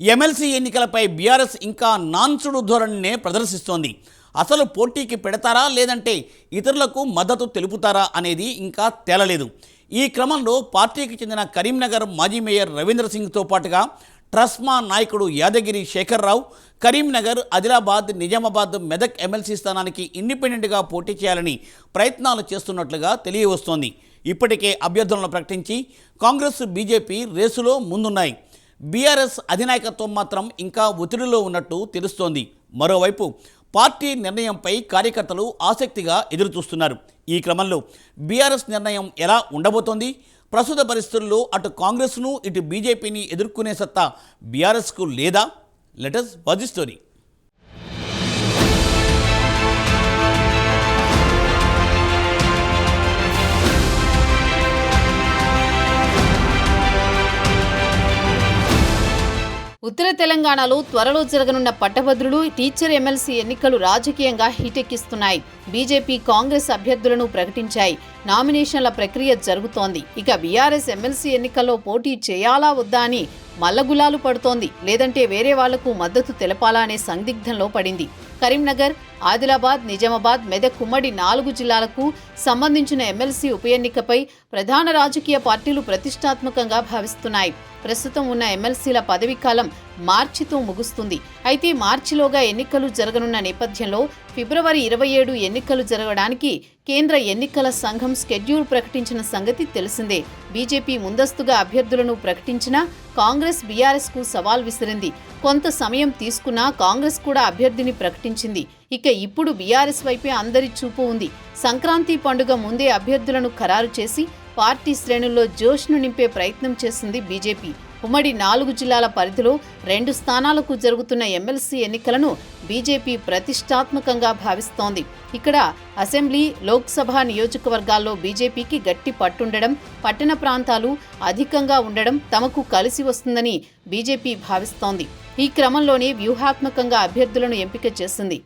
MLC ఎన్నికలపై BRS ఇంకా నాన్సుడు ధోరణినే ప్రదర్శిస్తోంది. అసలు పోటీకి పెడతారా లేదంటే ఇతరులకు మద్దతు తెలుపుతారా అనేది ఇంకా తేలలేదు. ఈ క్రమంలో పార్టీకి చెందిన కరీంనగర్ మాజీ మేయర్ రవీంద్ర సింగ్తో పాటుగా ట్రస్మా నాయకుడు యాదగిరి శేఖర్రావు కరీంనగర్ ఆదిలాబాద్ నిజామాబాద్ మెదక్ ఎమ్మెల్సీ స్థానానికి ఇండిపెండెంట్గా పోటీ చేయాలని ప్రయత్నాలు చేస్తున్నట్లుగా తెలియవస్తోంది. ఇప్పటికే అభ్యర్థులను ప్రకటించి కాంగ్రెస్ బీజేపీ రేసులో ముందున్నాయి. బీఆర్ఎస్ అధినాయకత్వం మాత్రం ఇంకా ఒత్తిడిలో ఉన్నట్టు తెలుస్తోంది. మరోవైపు పార్టీ నిర్ణయంపై కార్యకర్తలు ఆసక్తిగా ఎదురుచూస్తున్నారు. ఈ క్రమంలో బీఆర్ఎస్ నిర్ణయం ఎలా ఉండబోతోంది? ప్రస్తుత పరిస్థితుల్లో అటు కాంగ్రెస్ను ఇటు బీజేపీని ఎదుర్కొనే సత్తా బీఆర్ఎస్కు లేదా? లెటస్ వాజ్ స్టోరీ ఉత్తర తెలంగాణలో త్వరలో జరగనున్న పట్టభద్రులు టీచర్ ఎమ్మెల్సీ ఎన్నికలు రాజకీయంగా హీటెక్కిస్తున్నాయి. బీజేపీ కాంగ్రెస్ అభ్యర్థులను ప్రకటించాయి. నామినేషన్ల ప్రక్రియ జరుగుతోంది. ఇక బీఆర్ఎస్ ఎమ్మెల్సీ ఎన్నికల్లో పోటీ చేయాలా వద్దా అని మల్లగులాలు పడుతోంది. లేదంటే వేరే వాళ్ళకు మద్దతు తెలపాలా అనే సందిగ్ధంలో పడింది. కరీంనగర్ ఆదిలాబాద్ నిజామాబాద్ మెదక్ ఉమ్మడి నాలుగు జిల్లాలకు సంబంధించిన ఎమ్మెల్సీ ఉప ఎన్నికపై ప్రధాన రాజకీయ పార్టీలు ప్రతిష్టాత్మకంగా భావిస్తున్నాయి. ప్రస్తుతం ఉన్న ఎమ్మెల్సీల పదవీకాలం మార్చితో ముగుస్తుంది. అయితే మార్చిలోగా ఎన్నికలు జరగనున్న నేపథ్యంలో ఫిబ్రవరి ఇరవై ఏడు ఎన్నికలు జరగడానికి కేంద్ర ఎన్నికల సంఘం స్కెడ్యూల్ ప్రకటించిన సంగతి తెలిసిందే. బీజేపీ ముందస్తుగా అభ్యర్థులను ప్రకటించినా కాంగ్రెస్ బీఆర్ఎస్కు సవాల్ విసిరింది. కొంత సమయం తీసుకున్నా కాంగ్రెస్ కూడా అభ్యర్థిని ప్రకటించింది. ఇక ఇప్పుడు బీఆర్ఎస్ వైపే అందరి చూపు ఉంది. సంక్రాంతి పండుగ ముందే అభ్యర్థులను ఖరారు చేసి పార్టీ శ్రేణుల్లో జోష్ను నింపే ప్రయత్నం చేసింది బీజేపీ. ఉమ్మడి నాలుగు జిల్లాల పరిధిలో రెండు స్థానాలకు జరుగుతున్న ఎమ్మెల్సీ ఎన్నికలను బీజేపీ ప్రతిష్టాత్మకంగా భావిస్తోంది. ఇక్కడ అసెంబ్లీ లోక్సభ నియోజకవర్గాల్లో బీజేపీకి గట్టి పట్టుండడం పట్టణ ప్రాంతాలు అధికంగా ఉండడం తమకు కలిసి వస్తుందని బీజేపీ భావిస్తోంది. ఈ క్రమంలోనే వ్యూహాత్మకంగా అభ్యర్థులను ఎంపిక చేసింది.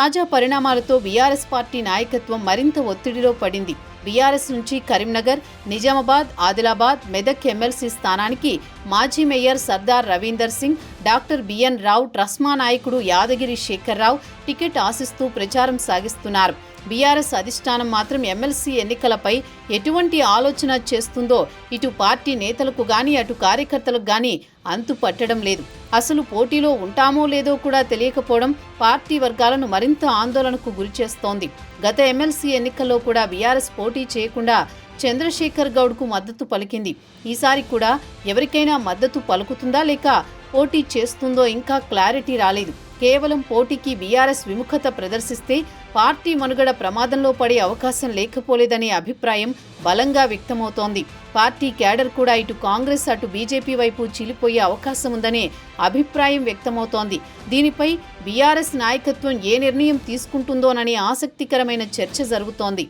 తాజా పరిణామాలతో బీఆర్ఎస్ పార్టీ నాయకత్వం మరింత ఒత్తిడిలో పడింది. బీఆర్ఎస్ నుంచి కరీంనగర్ నిజామాబాద్ ఆదిలాబాద్ మెదక్ ఎమ్మెల్సీ స్థానానికి మాజీ mayor Sardar Ravinder Singh doctor BN Rao TRSMA నాయకుడు యాదగిరి శేఖర్ రావు టికెట్ ఆశిస్తూ ప్రచారం సాగిస్తున్నారు. బీఆర్ఎస్ అధిష్టానం మాత్రం ఎమ్మెల్సీ ఎన్నికలపై ఎటువంటి ఆలోచన చేస్తుందో ఇటు పార్టీ నేతలకు గాని అటు కార్యకర్తలకు గాని అంతు పట్టడం లేదు. అసలు పోటీలో ఉంటామో లేదో కూడా తెలియకపోవడం పార్టీ వర్గాలను మరింత ఆందోళనకు గురిచేస్తోంది గత ఎమ్మెల్సీ ఎన్నికల్లో కూడా బీఆర్ఎస్ పోటీ చేయకుండా చంద్రశేఖర్ గౌడ్కు మద్దతు పలికింది. ఈసారి కూడా ఎవరికైనా మద్దతు పలుకుతుందా లేక పోటీ చేస్తుందో ఇంకా క్లారిటీ రాలేదు. కేవలం పోటీకి బీఆర్ఎస్ విముఖత ప్రదర్శిస్తే పార్టీ మనుగడ ప్రమాదంలో పడే అవకాశం లేకపోలేదనే అభిప్రాయం బలంగా వ్యక్తమవుతోంది. పార్టీ క్యాడర్ కూడా ఇటు కాంగ్రెస్ అటు బీజేపీ వైపు చీలిపోయే అవకాశం ఉందనే అభిప్రాయం వ్యక్తమవుతోంది. దీనిపై బీఆర్ఎస్ నాయకత్వం ఏ నిర్ణయం తీసుకుంటుందోననే ఆసక్తికరమైన చర్చ జరుగుతోంది.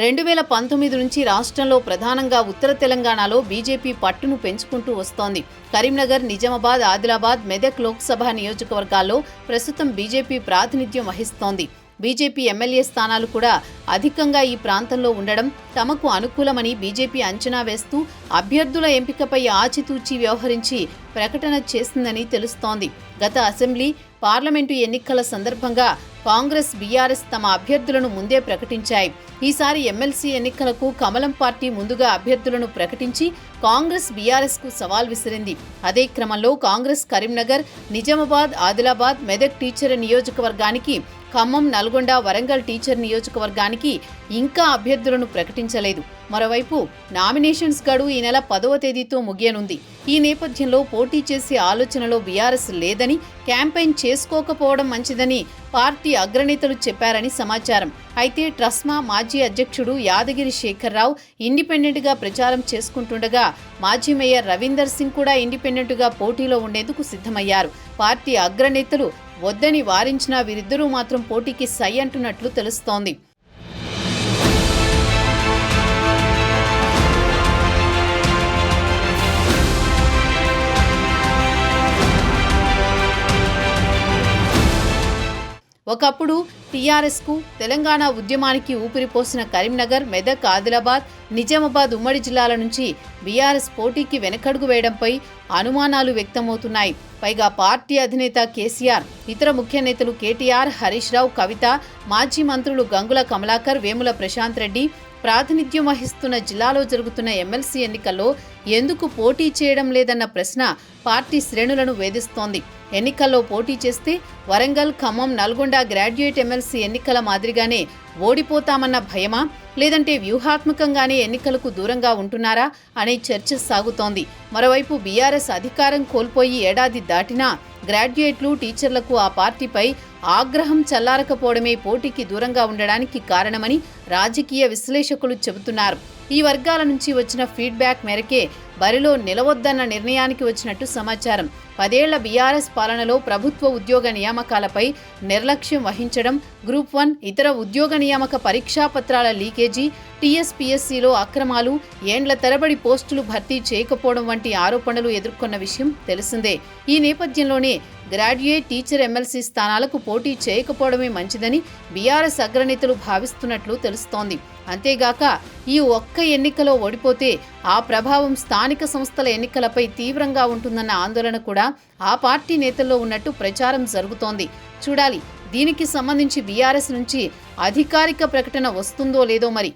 రెండు వేల పంతొమ్మిది నుంచి రాష్ట్రంలో ప్రధానంగా ఉత్తర తెలంగాణలో బీజేపీ పట్టును పెంచుకుంటూ వస్తోంది. కరీంనగర్ నిజామాబాద్ ఆదిలాబాద్ మెదక్ లోక్సభ నియోజకవర్గాల్లో ప్రస్తుతం బీజేపీ ప్రాతినిధ్యం వహిస్తోంది. బీజేపీ ఎమ్మెల్యే స్థానాలు కూడా అధికంగా ఈ ప్రాంతంలో ఉండడం తమకు అనుకూలమని బీజేపీ అంచనా వేస్తూ అభ్యర్థుల ఎంపికపై ఆచితూచి వ్యవహరించి ప్రకటన చేసిందని తెలుస్తోంది. గత అసెంబ్లీ పార్లమెంటు ఎన్నికల సందర్భంగా కాంగ్రెస్ బీఆర్ఎస్ తమ అభ్యర్థులను ముందే ప్రకటించాయి. ఈసారి ఎమ్మెల్సీ ఎన్నికలకు కమలం పార్టీ ముందుగా అభ్యర్థులను ప్రకటించి కాంగ్రెస్ బీఆర్ఎస్కు సవాల్ విసిరింది. అదే క్రమంలో కాంగ్రెస్ కరీంనగర్ నిజామాబాద్ ఆదిలాబాద్ మెదక్ టీచర్ నియోజకవర్గానికి ఖమ్మం నల్గొండ వరంగల్ టీచర్ నియోజకవర్గానికి ఇంకా అభ్యర్థులను ప్రకటించలేదు. మరోవైపు నామినేషన్స్ గడువు ఈ నెల పదవ తేదీతో ముగియనుంది. ఈ నేపథ్యంలో పోటీ చేసే ఆలోచనలో బీఆర్ఎస్ లేదని క్యాంపెయిన్ చేసుకోకపోవడం మంచిదని పార్టీ అగ్రనేతలు చెప్పారని సమాచారం. అయితే ట్రస్మా మాజీ అధ్యక్షుడు యాదగిరి శేఖర్రావు ఇండిపెండెంట్గా ప్రచారం చేసుకుంటుండగా మాజీ మేయర్ రవీందర్ సింగ్ కూడా ఇండిపెండెంట్గా పోటీలో ఉండేందుకు సిద్ధమయ్యారు. పార్టీ అగ్రనేతలు వద్దని వారించినా వీరిద్దరూ మాత్రం పోటీకి సై అంటున్నట్లు తెలుస్తోంది. ఒకప్పుడు టీఆర్ఎస్కు తెలంగాణ ఉద్యమానికి ఊపిరిపోసిన కరీంనగర్ మెదక్ ఆదిలాబాద్ నిజామాబాద్ ఉమ్మడి జిల్లాల నుంచి బీఆర్ఎస్ పోటీకి వెనకడుగు వేయడంపై అనుమానాలు వ్యక్తమవుతున్నాయి. పైగా పార్టీ అధినేత కేసీఆర్ ఇతర ముఖ్య నేతలు కేటీఆర్ హరీష్ రావు కవిత మాజీ మంత్రులు గంగుల కమలాకర్ వేముల ప్రశాంత్ రెడ్డి ప్రాతినిధ్యం వహిస్తున్న జిల్లాలో జరుగుతున్న ఎమ్మెల్సీ ఎన్నికల్లో ఎందుకు పోటీ చేయడం లేదన్న ప్రశ్న పార్టీ శ్రేణులను వేధిస్తోంది. ఎన్నికల్లో పోటీ చేస్తే వరంగల్ ఖమ్మం నల్గొండ గ్రాడ్యుయేట్ ఎమ్మెల్సీ ఎన్నికల మాదిరిగానే ఓడిపోతామన్న భయమా? లేదంటే వ్యూహాత్మకంగానే ఎన్నికలకు దూరంగా ఉంటున్నారా? అనే చర్చ సాగుతోంది. మరోవైపు బీఆర్ఎస్ అధికారం కోల్పోయి ఏడాది దాటినా గ్రాడ్యుయేట్లు టీచర్లకు ఆ పార్టీపై ఆగ్రహం చల్లారకపోవడమే పోటీకి దూరంగా ఉండడానికి కారణమని రాజకీయ విశ్లేషకులు చెబుతున్నారు. ఈ వర్గాల నుంచి వచ్చిన ఫీడ్బ్యాక్ మేరకే బరిలో నిలవద్దన్న నిర్ణయానికి వచ్చినట్టు సమాచారం. పదేళ్ళ బీఆర్ఎస్ పాలనలో ప్రభుత్వ ఉద్యోగ నియామకాలపై నిర్లక్ష్యం వహించడం గ్రూప్ వన్ ఇతర ఉద్యోగ నియామక పరీక్షా పత్రాల లీకేజీ టీఎస్పీఎస్సీలో అక్రమాలు ఏండ్ల తరబడి పోస్టులు భర్తీ చేయకపోవడం వంటి ఆరోపణలు ఎదుర్కొన్న విషయం తెలిసిందే. ఈ నేపథ్యంలోనే గ్రాడ్యుయేట్ టీచర్ ఎమ్మెల్సీ స్థానాలకు పోటీ చేయకపోవడమే మంచిదని బీఆర్ఎస్ అగ్రనేతలు భావిస్తున్నట్లు తెలుస్తోంది. అంతేగాక ఈ ఒక్క ఎన్నికలో ఓడిపోతే ఆ ప్రభావం స్థానిక సంస్థల ఎన్నికలపై తీవ్రంగా ఉంటుందన్న ఆందోళన కూడా ఆ పార్టీ నేతల్లో ఉన్నట్టు ప్రచారం జరుగుతోంది. చూడాలి దీనికి సంబంధించి బీఆర్ఎస్ నుంచి అధికారిక ప్రకటన వస్తుందో లేదో మరి.